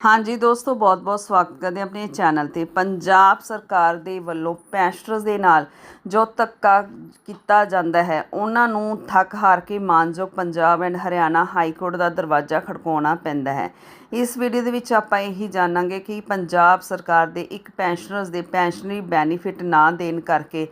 ਹਾਂਜੀ ਦੋਸਤੋ, ਬਹੁਤ-ਬਹੁਤ ਸਵਾਗਤ ਕਰਦੇ ਆਪਣੇ ਚੈਨਲ ਤੇ। ਪੰਜਾਬ ਸਰਕਾਰ ਦੇ ਵੱਲੋਂ ਪੈਂਸ਼ਨਰਸ ਦੇ ਨਾਲ ਜੋ ਧੱਕਾ ਕੀਤਾ ਜਾਂਦਾ ਹੈ, ਉਹਨਾਂ ਨੂੰ ਥੱਕ ਹਾਰ ਕੇ ਮਾਨਯੋਗ Punjab and Haryana high court ਦਾ ਦਰਵਾਜ਼ਾ ਖੜਕਾਉਣਾ ਪੈਂਦਾ ਹੈ। ਇਸ ਵੀਡੀਓ ਦੇ ਵਿੱਚ ਆਪਾਂ ਇਹੀ ਜਾਣਾਂਗੇ ਕਿ ਪੰਜਾਬ ਸਰਕਾਰ ਦੇ ਇੱਕ ਪੈਂਸ਼ਨਰਸ ਦੇ ਪੈਨਸ਼ਨਰੀ ਬੈਨੀਫਿਟ ਨਾ ਦੇਣ ਕਰਕੇ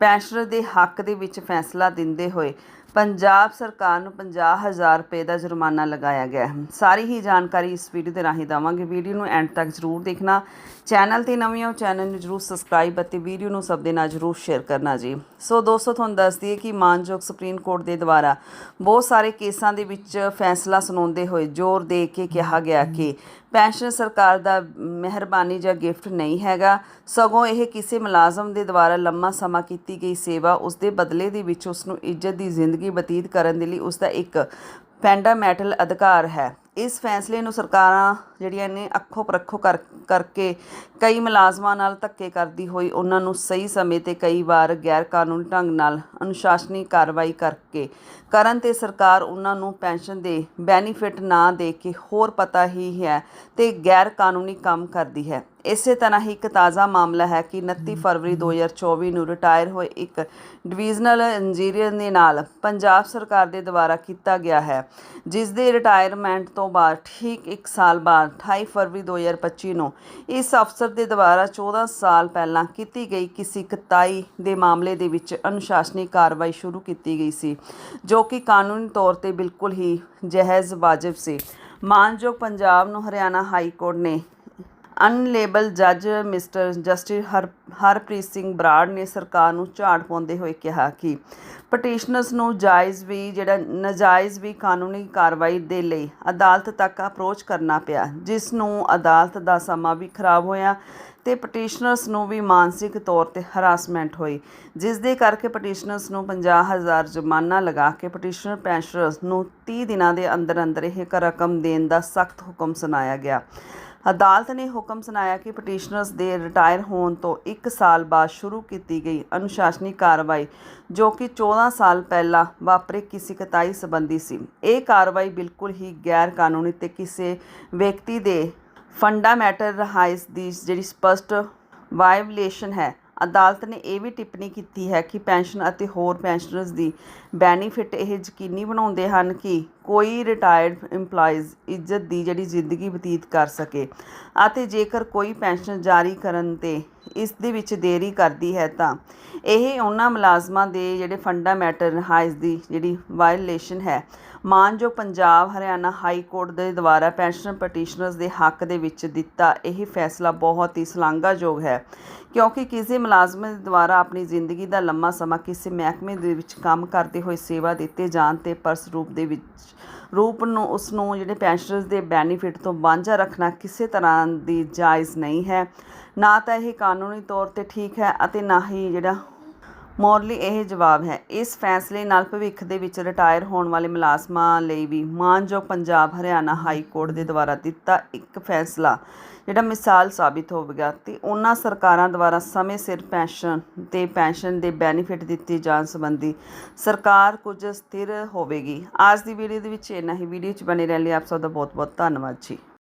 ਪੈਨਸ਼ਨਰ ਦੇ ਹੱਕ ਦੇ ਵਿੱਚ ਫੈਸਲਾ ਦਿੰਦੇ ਹੋਏ ਪੰਜਾਬ ਸਰਕਾਰ ਨੂੰ 50000 ਰੁਪਏ ਦਾ ਜੁਰਮਾਨਾ ਲਗਾਇਆ ਗਿਆ ਹੈ। ਸਾਰੀ ਹੀ ਜਾਣਕਾਰੀ ਇਸ ਵੀਡੀਓ ਦੇ ਰਾਹੀਂ ਦਵਾਂਗੇ। ਵੀਡੀਓ ਨੂੰ ਐਂਡ ਤੱਕ ਜ਼ਰੂਰ ਦੇਖਣਾ। ਚੈਨਲ ਤੇ ਨਵੇਂ ਹੋ, ਚੈਨਲ ਨੂੰ ਜ਼ਰੂਰ ਸਬਸਕ੍ਰਾਈਬ ਅਤੇ ਵੀਡੀਓ ਨੂੰ ਸਭ ਦੇ ਨਾਲ ਜ਼ਰੂਰ ਸ਼ੇਅਰ ਕਰਨਾ ਜੀ। ਸੋ ਦੋਸਤੋ, ਤੁਹਾਨੂੰ ਦੱਸ ਦਈਏ ਕਿ ਮਾਨਯੋਗ ਸੁਪਰੀਮ ਕੋਰਟ ਦੇ ਦੁਆਰਾ ਬਹੁਤ ਸਾਰੇ ਕੇਸਾਂ ਦੇ ਵਿੱਚ ਫੈਸਲਾ ਸੁਣਾਉਂਦੇ ਹੋਏ ਜ਼ੋਰ ਦੇ ਕੇ ਕਿਹਾ ਗਿਆ ਕਿ ਪੈਨਸ਼ਨ ਸਰਕਾਰ ਦਾ ਮਿਹਰਬਾਨੀ ਜਾਂ ਗਿਫਟ ਨਹੀਂ ਹੈਗਾ। ਸਗੋਂ ਇਹ ਕਿਸੇ ਮੁਲਾਜ਼ਮ ਦੇ ਦੁਆਰਾ ਲੰਮਾ ਸਮਾਂ ਕੀਤੀ ਗਈ ਸੇਵਾ ਉਸ ਦੇ ਬਦਲੇ ਦੇ ਵਿੱਚ ਉਸ ਨੂੰ ਇੱਜ਼ਤ ਦੀ ਜ਼ਿੰਦਗੀ ਬਤੀਤ ਕਰਨ ਦੇ ਲਈ ਉਸ ਦਾ ਇੱਕ ਫੈਂਡਾਮੈਂਟਲ ਅਧਿਕਾਰ ਹੈ। ਇਸ ਫੈਸਲੇ ਨੂੰ ਸਰਕਾਰਾਂ ਜਿਹੜੀਆਂ ਨੇ ਅੱਖੋਂ ਪਰਖੋਂ ਕਰਕੇ ਕਈ ਮੁਲਾਜ਼ਮਾਂ ਨਾਲ ਧੱਕੇ ਕਰਦੀ ਹੋਈ ਉਹਨਾਂ ਨੂੰ ਸਹੀ ਸਮੇਂ ਤੇ ਕਈ ਵਾਰ ਗੈਰ ਕਾਨੂੰਨੀ ਢੰਗ ਨਾਲ ਅਨੁਸ਼ਾਸਨੀ ਕਾਰਵਾਈ ਕਰਕੇ ਕਰਨ ਤੇ ਸਰਕਾਰ ਉਹਨਾਂ ਨੂੰ ਪੈਨਸ਼ਨ ਦੇ ਬੈਨੀਫਿਟ ਨਾ ਦੇ ਕੇ ਹੋਰ ਪਤਾ ਹੀ ਹੈ ਤੇ ਗੈਰ ਕਾਨੂੰਨੀ ਕੰਮ ਕਰਦੀ ਹੈ। ਇਸੇ ਤਰ੍ਹਾਂ ਹੀ ਇੱਕ ਤਾਜ਼ਾ ਮਾਮਲਾ ਹੈ ਕਿ 29 ਫਰਵਰੀ 2024 ਨੂੰ ਰਿਟਾਇਰ ਹੋਏ ਇੱਕ ਡਿਵੀਜ਼ਨਲ ਇੰਜੀਨੀਅਰ ਦੇ ਨਾਲ ਪੰਜਾਬ ਸਰਕਾਰ ਦੇ ਦੁਆਰਾ ਕੀਤਾ ਗਿਆ ਹੈ, ਜਿਸ ਦੇ ਰਿਟਾਇਰਮੈਂਟ ਤੋਂ ਬਾਅਦ ਠੀਕ 1 ਸਾਲ ਬਾਅਦ 28 ਫਰਵਰੀ 2025 ਨੂੰ ਇਸ ਅਫਸਰ ਦੇ ਦੁਆਰਾ 14 ਸਾਲ ਪਹਿਲਾਂ ਕੀਤੀ ਗਈ ਕਿਸੇ ਕਤਾਈ ਦੇ ਮਾਮਲੇ ਦੇ ਵਿੱਚ ਅਨੁਸ਼ਾਸਨੀ ਕਾਰਵਾਈ ਸ਼ੁਰੂ ਕੀਤੀ ਗਈ ਸੀ, ਜੋ ਕਿ ਕਾਨੂੰਨੀ ਤੌਰ ਤੇ ਬਿਲਕੁਲ ਹੀ ਜਹਿਜ਼ ਵਾਜਬ ਸੀ। ਮਾਨਯੋਗ ਪੰਜਾਬ ਨੂੰ ਹਰਿਆਣਾ ਹਾਈ ਕੋਰਟ ਨੇ ਅਨਲੇਬਲ ਜੱਜ ਮਿਸਟਰ ਜਸਟਿਸ ਹਰ, ਹਰਪ੍ਰੀਤ ਸਿੰਘ ਬਰਾੜ ਨੇ ਸਰਕਾਰ ਨੂੰ ਝਾੜ ਪਾਉਂਦੇ ਹੋਏ ਕਿਹਾ ਕਿ ਪਟੀਸ਼ਨਰਸ ਨੂੰ ਜਾਇਜ਼ ਵੀ ਜਿਹੜਾ ਨਾਜਾਇਜ਼ ਵੀ ਕਾਨੂੰਨੀ ਕਾਰਵਾਈ ਦੇ ਲਈ ਅਦਾਲਤ ਤੱਕ ਅਪਰੋਚ ਕਰਨਾ ਪਿਆ, ਜਿਸ ਨੂੰ ਅਦਾਲਤ ਦਾ ਸਮਾਂ ਵੀ ਖਰਾਬ ਹੋਇਆ ਤੇ ਪਟੀਸ਼ਨਰਸ ਨੂੰ ਵੀ ਮਾਨਸਿਕ ਤੌਰ ਤੇ ਹਰਾਸਮੈਂਟ ਹੋਈ, ਜਿਸ ਦੇ ਕਰਕੇ ਪਟੀਸ਼ਨਰਸ ਨੂੰ 50000 ਜੁਰਮਾਨਾ ਲਗਾ ਕੇ ਪਟੀਸ਼ਨਰ ਪੈਨਸ਼ਨਰਸ ਨੂੰ 30 ਦਿਨਾਂ ਦੇ ਅੰਦਰ ਅੰਦਰ ਇਹ ਰਕਮ ਦੇਣ ਦਾ ਸਖਤ ਹੁਕਮ ਸੁਣਾਇਆ ਗਿਆ। ਅਦਾਲਤ ਨੇ ਹੁਕਮ ਸੁਣਾਇਆ ਕਿ ਪਟੀਸ਼ਨਰਸ ਦੇ ਰਿਟਾਇਰ ਹੋਣ ਤੋਂ 1 ਸਾਲ ਬਾਅਦ ਸ਼ੁਰੂ ਕੀਤੀ ਗਈ ਅਨੁਸ਼ਾਸਨੀ ਕਾਰਵਾਈ, ਜੋ ਕਿ 14 ਸਾਲ ਪਹਿਲਾਂ ਵਾਪਰੇ ਕਿਸੇ ਕਤਾਈ ਸੰਬੰਧੀ ਸੀ। ਇਹ ਕਾਰਵਾਈ ਬਿਲਕੁਲ ਹੀ ਗੈਰ ਕਾਨੂੰਨੀ ਤੇ ਕਿਸੇ ਵਿਅਕਤੀ ਦੇ ਫੰਡਾਮੈਂਟਲ ਰਾਈਟਸ ਦੀ ਜਿਹੜੀ ਸਪਸ਼ਟ ਵਾਇਲੇਸ਼ਨ ਹੈ ਅਦਾਲਤ ਨੇ ਇਹ ਵੀ ਟਿੱਪਣੀ ਕੀਤੀ ਹੈ ਕਿ ਪੈਨਸ਼ਨ ਅਤੇ ਹੋਰ ਪੈਨਸ਼ਨਰਸ ਦੀ ਬੈਨੀਫਿਟ ਇਹ ਯਕੀਨੀ ਬਣਾਉਂਦੇ ਹਨ ਕਿ ਕੋਈ ਰਿਟਾਇਰਡ EMPLOYEES ਇੱਜ਼ਤ ਦੀ ਜਿਹੜੀ ਜ਼ਿੰਦਗੀ ਬਤੀਤ ਕਰ ਸਕੇ ਅਤੇ ਜੇਕਰ ਕੋਈ ਪੈਨਸ਼ਨ ਜਾਰੀ ਕਰਨ ਤੇ ਇਸ ਦੇ ਵਿੱਚ ਦੇਰੀ ਕਰਦੀ ਹੈ ਤਾਂ ਇਹ ਉਹਨਾਂ ਮੁਲਾਜ਼ਮਾਂ ਦੇ ਜਿਹੜੇ ਫੰਡਾਮੈਂਟਲ ਰਾਈਟਸ ਦੀ ਜਿਹੜੀ ਵਾਇਲੇਸ਼ਨ ਹੈ। ਮਾਨਯੋਗ ਪੰਜਾਬ, ਹਰਿਆਣਾ ਹਾਈ ਕੋਰਟ ਦੇ ਦੁਆਰਾ ਪੈਨਸ਼ਨ ਪਟੀਸ਼ਨਰਸ ਦੇ ਹੱਕ ਦੇ ਵਿੱਚ ਦਿੱਤਾ, ਇਹ ਫੈਸਲਾ ਬਹੁਤ ਹੀ ਸ਼ਲਾਘਾਯੋਗ ਹੈ। ਕਿਉਂਕਿ ਕਿਸੇ ਮੁਲਾਜ਼ਮ ਦੇ ਦੁਆਰਾ ਆਪਣੀ ਜ਼ਿੰਦਗੀ ਦਾ ਲੰਮਾ ਸਮਾਂ ਕਿਸੇ ਮਹਿਕਮੇ ਦੇ ਵਿੱਚ ਕੰਮ ਕਰਦੇ ਹੋਏ ਸੇਵਾ ਦਿੱਤੇ ਜਾਣ ਤੇ ਪਰਸ ਰੂਪ ਦੇ ਵਿੱਚ, ਰੂਪ ਨੂੰ, ਉਸ ਨੂੰ ਜਿਹੜੇ ਪੈਨਸ਼ਨਰਸ ਦੇ ਬੈਨੀਫਿਟ ਤੋਂ ਵਾਂਝਾ ਰੱਖਣਾ ਕਿਸੇ ਤਰ੍ਹਾਂ ਦੀ ਜਾਇਜ਼ ਨਹੀਂ ਹੈ। ਨਾ ਤਾਂ ਇਹ ਕਾਨੂੰਨੀ ਤੌਰ ਤੇ ਠੀਕ ਹੈ ਅਤੇ ਨਾ ਹੀ ਜਿਹੜਾ ਮੋਰਲੀ ਇਹ ਜਵਾਬ ਹੈ। ਇਸ ਫੈਸਲੇ ਨਾਲ ਭਵਿੱਖ ਦੇ ਵਿੱਚ ਰਿਟਾਇਰ ਹੋਣ ਵਾਲੇ ਮੁਲਾਜ਼ਮਾਂ ਲਈ ਵੀ ਮਾਨਯੋਗ ਪੰਜਾਬ ਹਰਿਆਣਾ ਹਾਈ ਕੋਰਟ ਦੇ ਦੁਆਰਾ ਦਿੱਤਾ ਇੱਕ ਫੈਸਲਾ, ਜਿਹੜਾ ਮਿਸਾਲ ਸਾਬਿਤ ਹੋਵੇਗਾ ਤੇ ਉਹਨਾਂ ਸਰਕਾਰਾਂ ਦੁਆਰਾ ਸਮੇਂ ਸਿਰ ਪੈਨਸ਼ਨ ਤੇ ਪੈਨਸ਼ਨ ਦੇ ਬੈਨੀਫਿਟ ਦਿੱਤੇ ਜਾਣ ਸੰਬੰਧੀ ਸਰਕਾਰ ਕੁਝ ਸਥਿਰ ਹੋਵੇਗੀ। ਅੱਜ ਦੀ ਵੀਡੀਓ ਦੇ ਵਿੱਚ ਇੰਨਾ ਹੀ। ਵੀਡੀਓ 'ਚ ਬਣੇ ਰਹਿਣ ਲਈ ਆਪ ਸਭ ਦਾ ਬਹੁਤ ਬਹੁਤ ਧੰਨਵਾਦ ਜੀ।